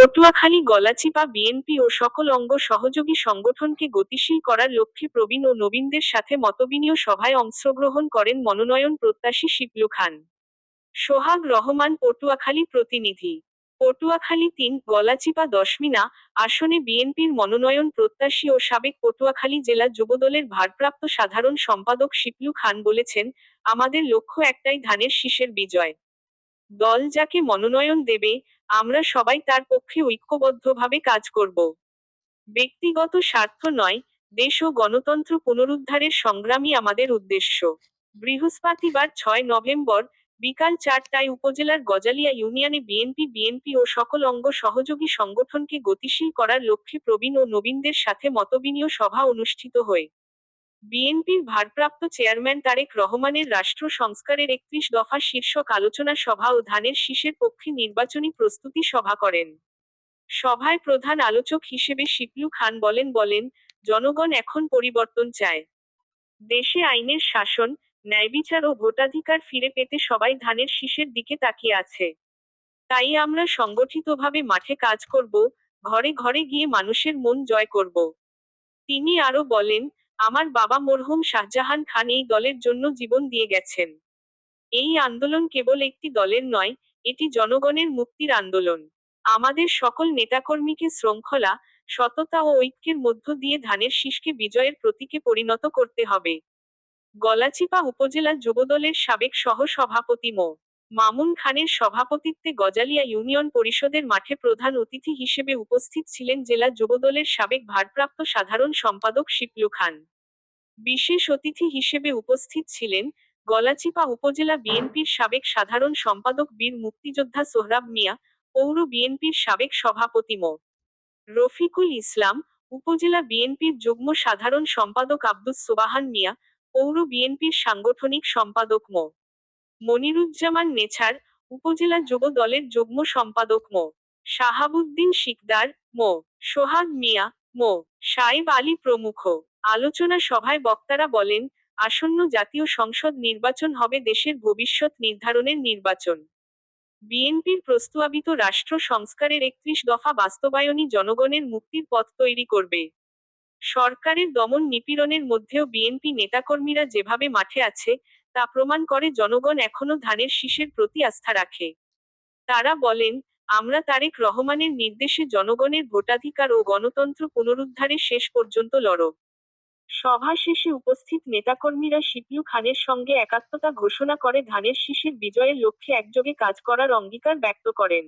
Patuakhali Galachipa BNP ও সকল অঙ্গ সহযোগী সংগঠনকে গতিশীল করার লক্ষ্যে প্রবীণ ও নবীনদের সাথে মতবিনীয় সভায় অংশগ্রহণ করেন মনোনয়ন প্রত্যাশী শিবলু খান। সোহাগ রহমান পটুয়াখালী প্রতিনিধি। পটুয়াখালী তিন গলাচিপা দশমিনা আসনে বিএনপির মনোনয়ন প্রত্যাশী ও সাবেক পটুয়াখালী জেলা যুবদলের ভারপ্রাপ্ত সাধারণ সম্পাদক শিপলু খান বলেছেন, আমাদের লক্ষ্য একটাই ধানের শীষের বিজয়। দল যাকে মনোনয়ন দেবে, আমরা সবাই তার পক্ষে ঐক্যবদ্ধভাবে কাজ করব। ব্যক্তিগত স্বার্থ নয়, দেশ ও গণতন্ত্র পুনরুদ্ধারের সংগ্রামই আমাদের উদ্দেশ্য। বৃহস্পতিবার ছয় নভেম্বর বিকাল চারটায় উপজেলার গজালিয়া ইউনিয়নে বিএনপি বিএনপি ও সকল অঙ্গ সহযোগী সংগঠনকে গতিশীল করার লক্ষ্যে প্রবীণ ও নবীনদের সাথে মতবিনীয় সভা অনুষ্ঠিত হয়। বিএনপির ভারপ্রাপ্ত চেয়ারম্যান তারেক রহমানের রাষ্ট্র সংস্কারের একত্রিশ দফা শীর্ষক আলোচনা সভা ও ধানের শীষের পক্ষে নির্বাচনী প্রস্তুতি সভা করেন। সভায় প্রধান আলোচক হিসেবে শিপলু খান বলেন বলেন, জনগণ এখন পরিবর্তন চায়। দেশে আইনের শাসন ন্যায়বিচার ও ভোটাধিকার ফিরে পেতে সবাই ধানের শীষের দিকে তাকিয়ে আছে। তাই আমরা সংগঠিতভাবে মাঠে কাজ করব, ঘরে ঘরে গিয়ে মানুষের মন জয় করব। তিনি আরও বলেন আমার বাবা মরহুম শাহজাহান খান এই দলের জন্য জীবন দিয়ে গেছেন। এই আন্দোলন কেবল একটি দলের নয়, এটি জনগণের মুক্তির আন্দোলন। আমাদের সকল নেতাকর্মীকে শৃঙ্খলা, সততা ও ঐক্যের মধ্য দিয়ে ধানের শীষকে বিজয়ের প্রতীকে পরিণত করতে হবে। গলাচিপা উপজেলা যুবদলের সাবেক সহ সভাপতি মো। মামুন খানের সভাপতিত্বে গজালিয়া ইউনিয়ন পরিষদের মাঠে প্রধান অতিথি হিসেবে উপস্থিত ছিলেন জেলা যুবদলের সাবেক ভারপ্রাপ্ত সাধারণ সম্পাদক শিপলু খান। বিশেষ অতিথি হিসেবে উপস্থিত ছিলেন গলাচিপা উপজেলা বিএনপির সাবেক সাধারণ সম্পাদক বীর মুক্তিযোদ্ধা সোহরাব মিয়া, পৌর বিএনপির সাবেক সভাপতি মো. রফিকুল ইসলাম, উপজেলা বিএনপির যুগ্ম সাধারণ সম্পাদক আব্দুস সোবাহান মিয়া, পৌর বিএনপির সাংগঠনিক সম্পাদক মো। মনিরুজ্জামান নেছার উপজেলা যুব দলের যুগ্ম সম্পাদক মো. শাহাবুদ্দিন শিকদার মো. সোহাগ মিয়া মো. সাইব আলী প্রমুখ। আলোচনা সভায় বক্তারা বলেন, আসন্ন জাতীয় সংসদ নির্বাচন হবে দেশের ভবিষ্যৎ নির্ধারণের নির্বাচন। বিএনপির প্রস্তাবিত রাষ্ট্র সংস্কারের একত্রিশ দফা বাস্তবায়নই জনগণের মুক্তির পথ তৈরি করবে। সরকারের দমন নিপীড়নের মধ্যেও বিএনপি নেতাকর্মীরা যেভাবে মাঠে আছে তা প্রমাণ করে জনগণ এখনও ধানের শীষের প্রতি আস্থা রাখে। তারা বলেন, আমরা তারেক রহমানের নির্দেশে জনগণের ভোটাধিকার ও গণতন্ত্র পুনরুদ্ধারে শেষ পর্যন্ত লড়ব। সভা শেষে উপস্থিত নেতাকর্মীরা শিপলু খানের সঙ্গে একাত্মতা ঘোষণা করে ধানের শীষের বিজয়ের লক্ষ্যে একযোগে কাজ করার অঙ্গীকার ব্যক্ত করেন।